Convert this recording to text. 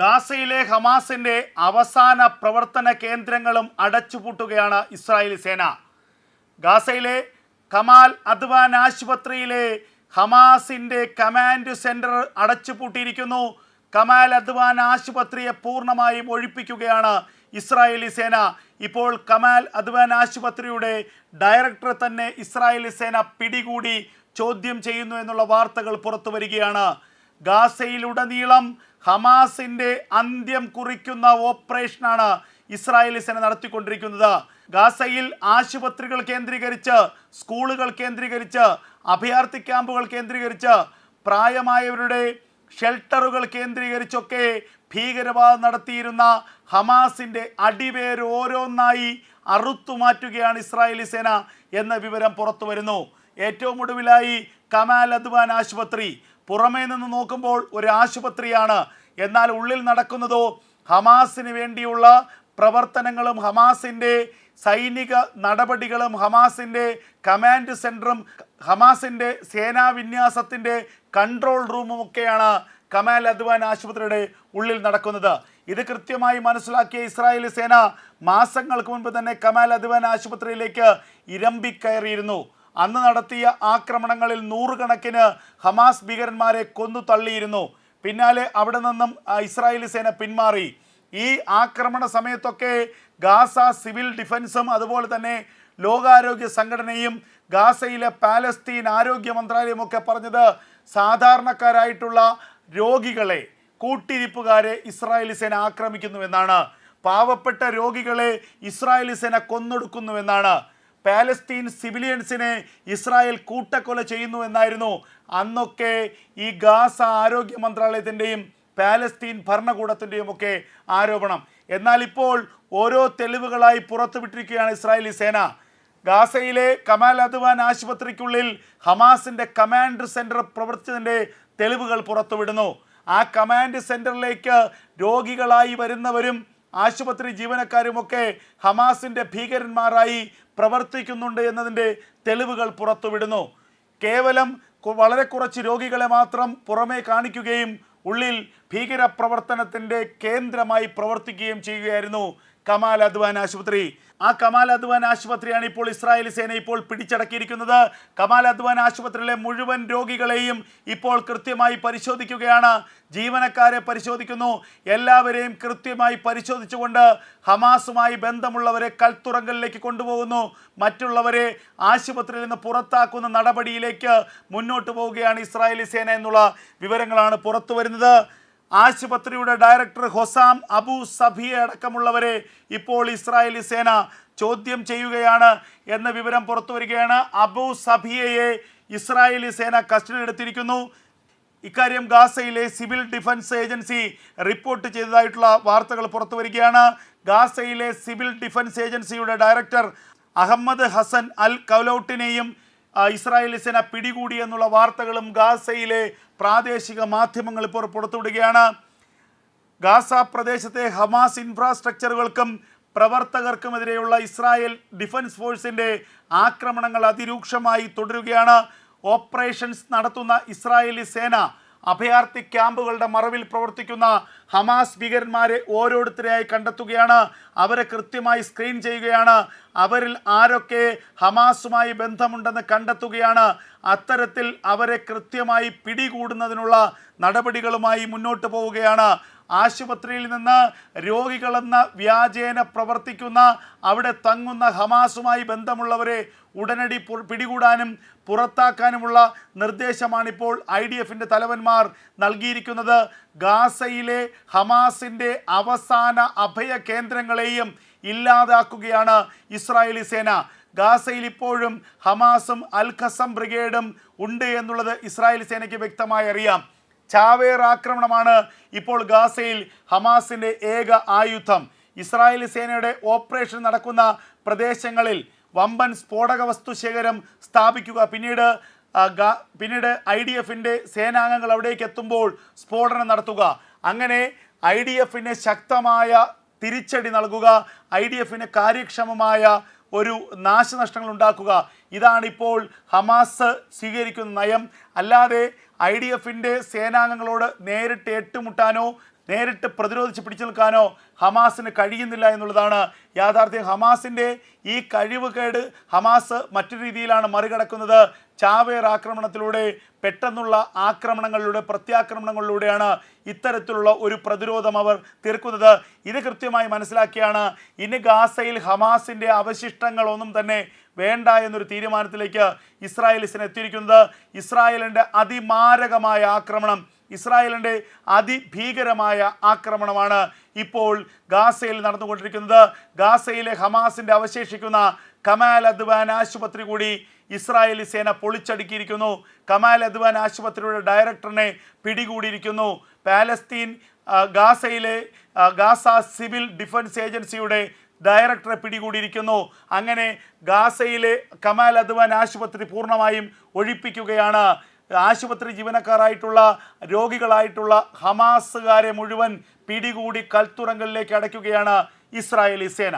ഗാസയിലെ ഹമാസിന്റെ അവസാന പ്രവർത്തന കേന്ദ്രങ്ങളും അടച്ചുപൂട്ടുകയാണ് ഇസ്രായേലി സേന. ഗാസയിലെ കമാൽ അദ്വാൻ ആശുപത്രിയിലെ ഹമാസിന്റെ കമാൻഡ് സെന്റർ അടച്ചുപൂട്ടിയിരിക്കുന്നു. കമാൽ അദ്വാൻ ആശുപത്രിയെ പൂർണമായും ഒഴിപ്പിക്കുകയാണ് ഇസ്രായേലി സേന. ഇപ്പോൾ കമാൽ അദ്വാൻ ആശുപത്രിയുടെ ഡയറക്ടർ തന്നെ ഇസ്രായേലി സേന പിടികൂടി ചോദ്യം ചെയ്യുന്നു എന്നുള്ള വാർത്തകൾ പുറത്തു വരികയാണ്. ഗാസയിലുടനീളം ഹമാസിന്റെ അന്ത്യം കുറിക്കുന്ന ഓപ്പറേഷനാണ് ഇസ്രായേലി സേന നടത്തിക്കൊണ്ടിരിക്കുന്നത്. ഗാസയിൽ ആശുപത്രികൾ കേന്ദ്രീകരിച്ച് സ്കൂളുകൾ കേന്ദ്രീകരിച്ച് അഭയാർത്ഥി ക്യാമ്പുകൾ കേന്ദ്രീകരിച്ച് പ്രായമായവരുടെ ഷെൽട്ടറുകൾ കേന്ദ്രീകരിച്ചൊക്കെ ഭീകരവാദം നടത്തിയിരുന്ന ഹമാസിന്റെ അടിവേര് ഓരോന്നായി അറുത്തു മാറ്റുകയാണ് ഇസ്രായേലി സേന എന്ന വിവരം പുറത്തു വരുന്നു. ഏറ്റവും ഒടുവിലായി കമാൽ അദ്വാൻ ആശുപത്രി പുറമേ നിന്ന് നോക്കുമ്പോൾ ഒരു ആശുപത്രിയാണ്. എന്നാൽ ഉള്ളിൽ നടക്കുന്നതോ ഹമാസിന് വേണ്ടിയുള്ള പ്രവർത്തനങ്ങളും ഹമാസിന്റെ സൈനിക നടപടികളും ഹമാസിന്റെ കമാൻഡ് സെന്ററും ഹമാസിന്റെ സേനാ വിന്യാസത്തിന്റെ കൺട്രോൾ റൂമും ഒക്കെയാണ് കമാൽ അദ്വാൻ ആശുപത്രിയുടെ ഉള്ളിൽ നടക്കുന്നത്. ഇത് കൃത്യമായി മനസ്സിലാക്കിയ ഇസ്രായേലി സേന മാസങ്ങൾക്ക് മുൻപ് തന്നെ കമാൽ അദ്വാൻ ആശുപത്രിയിലേക്ക് ഇരമ്പിക്കയറിയിരുന്നു. അന്ന് നടത്തിയ ആക്രമണങ്ങളിൽ നൂറുകണക്കിന് ഹമാസ് ഭീകരന്മാരെ കൊന്നു തള്ളിയിരുന്നു. പിന്നാലെ അവിടെ നിന്നും ഇസ്രായേലി സേന പിന്മാറി. ഈ ആക്രമണ സമയത്തൊക്കെ ഗാസ സിവിൽ ഡിഫൻസും അതുപോലെ തന്നെ ലോകാരോഗ്യ സംഘടനയും ഗാസയിലെ പാലസ്തീൻ ആരോഗ്യ മന്ത്രാലയമൊക്കെ പറഞ്ഞത് സാധാരണക്കാരായിട്ടുള്ള രോഗികളെ കൂട്ടിരിപ്പുകാരെ ഇസ്രായേലി സേന ആക്രമിക്കുന്നുവെന്നാണ്. പാവപ്പെട്ട രോഗികളെ ഇസ്രായേലി സേന കൊന്നൊടുക്കുന്നുവെന്നാണ്. പാലസ്തീൻ സിവിലിയൻസിനെ ഇസ്രായേൽ കൂട്ടക്കൊല ചെയ്യുന്നു എന്നായിരുന്നു. അന്നൊക്കെ ഈ ഗാസ ആരോഗ്യ മന്ത്രാലയത്തിന്റെയും പാലസ്തീൻ ഭരണകൂടത്തിന്റെയും ഒക്കെ ആരോപണം. എന്നാൽ ഇപ്പോൾ ഓരോ തെളിവുകളായി പുറത്തുവിട്ടിരിക്കുകയാണ് ഇസ്രായേലി സേന. ഗാസയിലെ കമാൽ അദ്വാൻ ആശുപത്രിക്കുള്ളിൽ ഹമാസിന്റെ കമാൻഡ് സെന്റർ പ്രവർത്തിച്ചതിന്റെ തെളിവുകൾ പുറത്തുവിടുന്നു. ആ കമാൻഡ് സെന്ററിലേക്ക് രോഗികളായി വരുന്നവരും ആശുപത്രി ജീവനക്കാരുമൊക്കെ ഹമാസിന്റെ ഭീകരന്മാരായി പ്രവർത്തിക്കുന്നുണ്ട് എന്നതിന്റെ തെളിവുകൾ പുറത്തുവിടുന്നു. കേവലം വളരെ കുറച്ച് രോഗികളെ മാത്രം പുറമേ കാണിക്കുകയും ഉള്ളിൽ ഭീകരപ്രവർത്തനത്തിന്റെ കേന്ദ്രമായി പ്രവർത്തിക്കുകയും ചെയ്യുകയായിരുന്നു കമാൽ അദ്വാൻ ആശുപത്രി. ആ കമാൽ അദ്വാൻ ആശുപത്രിയാണ് ഇപ്പോൾ ഇസ്രായേലി സേന ഇപ്പോൾ പിടിച്ചടക്കിയിരിക്കുന്നത്. കമാൽ അദ്വാൻ ആശുപത്രിയിലെ മുഴുവൻ രോഗികളെയും ഇപ്പോൾ കൃത്യമായി പരിശോധിക്കുകയാണ്. ജീവനക്കാരെ പരിശോധിക്കുന്നു. എല്ലാവരെയും കൃത്യമായി പരിശോധിച്ചുകൊണ്ട് ഹമാസുമായി ബന്ധമുള്ളവരെ കൽത്തുറങ്കലിലേക്ക് കൊണ്ടുപോകുന്നു. മറ്റുള്ളവരെ ആശുപത്രിയിൽ നിന്ന് പുറത്താക്കുന്ന നടപടിയിലേക്ക് മുന്നോട്ട് പോവുകയാണ് ഇസ്രായേലി സേന എന്നുള്ള വിവരങ്ങളാണ് പുറത്തു വരുന്നത് ആശുപത്രിയുടെ ഡയറക്ടർ ഹൊസാം അബു സഫിയെ അടക്കമുള്ളവരെ ഇപ്പോൾ ഇസ്രായേലി സേന ചോദ്യം ചെയ്യുകയാണ് എന്ന വിവരം പുറത്തു വരികയാണ്. അബു സഫിയയെ ഇസ്രായേലി സേന കസ്റ്റഡിയിലെടുത്തിരിക്കുന്നു ഇക്കാര്യം ഗാസയിലെ സിവിൽ ഡിഫൻസ് ഏജൻസി റിപ്പോർട്ട് ചെയ്തതായിട്ടുള്ള വാർത്തകൾ പുറത്തു വരികയാണ്. ഗാസയിലെ സിവിൽ ഡിഫൻസ് ഏജൻസിയുടെ ഡയറക്ടർ അഹമ്മദ് ഹസൻ അൽ കൗലൌട്ടിനെയും ഇസ്രായേലി സേന പിടികൂടി എന്നുള്ള വാർത്തകളും ഗാസയിലെ പ്രാദേശിക മാധ്യമങ്ങൾ ഇപ്പോൾ പുറത്തുവിടുകയാണ്. ഗാസ പ്രദേശത്തെ ഹമാസ് ഇൻഫ്രാസ്ട്രക്ചറുകൾക്കും പ്രവർത്തകർക്കുമെതിരെയുള്ള ഇസ്രായേൽ ഡിഫൻസ് ഫോഴ്സിന്റെ ആക്രമണങ്ങൾ അതിരൂക്ഷമായി തുടരുകയാണ്. ഓപ്പറേഷൻസ് നടത്തുന്ന ഇസ്രായേലി സേന അഭയാർത്ഥി ക്യാമ്പുകളുടെ മറവിൽ പ്രവർത്തിക്കുന്ന ഹമാസ് ഭീകരന്മാരെ ഓരോരുത്തരെയായി കണ്ടെത്തുകയാണ്. അവരെ കൃത്യമായി സ്ക്രീൻ ചെയ്യുകയാണ്. അവരിൽ ആരൊക്കെ ഹമാസുമായി ബന്ധമുണ്ടെന്ന് കണ്ടെത്തുകയാണ്. അത്തരത്തിൽ അവരെ കൃത്യമായി പിടികൂടുന്നതിനുള്ള നടപടികളുമായി മുന്നോട്ട് പോവുകയാണ്. ആശുപത്രിയിൽ നിന്ന് രോഗികളെന്ന വ്യാജേന പ്രവർത്തിക്കുന്ന അവിടെ തങ്ങുന്ന ഹമാസുമായി ബന്ധമുള്ളവരെ ഉടനടി പിടികൂടാനും പുറത്താക്കാനുമുള്ള നിർദ്ദേശമാണിപ്പോൾ ഐ ഡി എഫിന്റെ തലവന്മാർ നൽകിയിരിക്കുന്നത്. ഗാസയിലെ ഹമാസിന്റെ അവസാന അഭയ കേന്ദ്രങ്ങളെയും ഇല്ലാതാക്കുകയാണ് ഇസ്രായേലി സേന. ഗാസയിൽ ഇപ്പോഴും ഹമാസും അൽ ഖസം ബ്രിഗേഡും ഉണ്ട് എന്നുള്ളത് ഇസ്രായേൽ സേനയ്ക്ക് വ്യക്തമായി അറിയാം. ചാവേർ ആക്രമണമാണ് ഇപ്പോൾ ഗാസയിൽ ഹമാസിന്റെ ഏക ആയുധം. ഇസ്രായേലി സേനയുടെ ഓപ്പറേഷൻ നടക്കുന്ന പ്രദേശങ്ങളിൽ വമ്പൻ സ്ഫോടക വസ്തു ശേഖരം സ്ഥാപിക്കുക. പിന്നീട് പിന്നീട് ഐ ഡി എഫിന്റെ സേനാംഗങ്ങൾ അവിടേക്ക് എത്തുമ്പോൾ സ്ഫോടനം നടത്തുക. അങ്ങനെ ഐ ഡി എഫിന് ശക്തമായ തിരിച്ചടി നൽകുക. ഐ ഡി എഫിന് കാര്യക്ഷമമായ ഒരു നാശനഷ്ടങ്ങൾ ഉണ്ടാക്കുക. ഇതാണിപ്പോൾ ഹമാസ് സ്വീകരിക്കുന്ന നയം. അല്ലാതെ ഐ ഡി എഫിന്റെ സേനാംഗങ്ങളോട് നേരിട്ട് ഏറ്റുമുട്ടാനോ നേരിട്ട് പ്രതിരോധിച്ച് പിടിച്ചു നിൽക്കാനോ ഹമാസിന് കഴിയുന്നില്ല എന്നുള്ളതാണ് യാഥാർത്ഥ്യം. ഹമാസിന്റെ ഈ കഴിവുകേട് ഹമാസ് മറ്റു രീതിയിലാണ് മറികടക്കുന്നത്. ചാവേർ ആക്രമണത്തിലൂടെ പെട്ടെന്നുള്ള ആക്രമണങ്ങളിലൂടെ പ്രത്യാക്രമണങ്ങളിലൂടെയാണ് ഇത്തരത്തിലുള്ള ഒരു പ്രതിരോധം അവർ തീർക്കുന്നത്. ഇത് കൃത്യമായി മനസ്സിലാക്കിയാണ് ഇനി ഗാസയിൽ ഹമാസിന്റെ അവശിഷ്ടങ്ങളൊന്നും തന്നെ വേണ്ട എന്നൊരു തീരുമാനത്തിലേക്ക് ഇസ്രായേലിസിന് എത്തിയിരിക്കുന്നത്. ഇസ്രായേലിന്റെ അതിമാരകമായ ആക്രമണം ഇസ്രായേലിന്റെ അതിഭീകരമായ ആക്രമണമാണ് ഇപ്പോൾ ഗാസയിൽ നടന്നുകൊണ്ടിരിക്കുന്നത്. ഗാസയിലെ ഹമാസിന്റെ അവശേഷിക്കുന്ന കമാൽ അദ്വാൻ ആശുപത്രി കൂടി ഇസ്രായേലി സേന പൊളിച്ചടുക്കിയിരിക്കുന്നു. കമാൽ അദ്വാൻ ആശുപത്രിയുടെ ഡയറക്ടറിനെ പിടികൂടിയിരിക്കുന്നു. പാലസ്തീൻ ഗാസയിലെ ഗാസ സിവിൽ ഡിഫൻസ് ഏജൻസിയുടെ ഡയറക്ടറെ പിടികൂടിയിരിക്കുന്നു. അങ്ങനെ ഗാസയിലെ കമാൽ അദ്വാൻ ആശുപത്രി പൂർണമായും ഒഴിപ്പിക്കുകയാണ്. ആശുപത്രി ജീവനക്കാരായിട്ടുള്ള രോഗികളായിട്ടുള്ള ഹമാസുകാരെ മുഴുവൻ പിടികൂടി കൽത്തുറങ്ങളിലേക്ക് അടയ്ക്കുകയാണ് ഇസ്രായേലി സേന.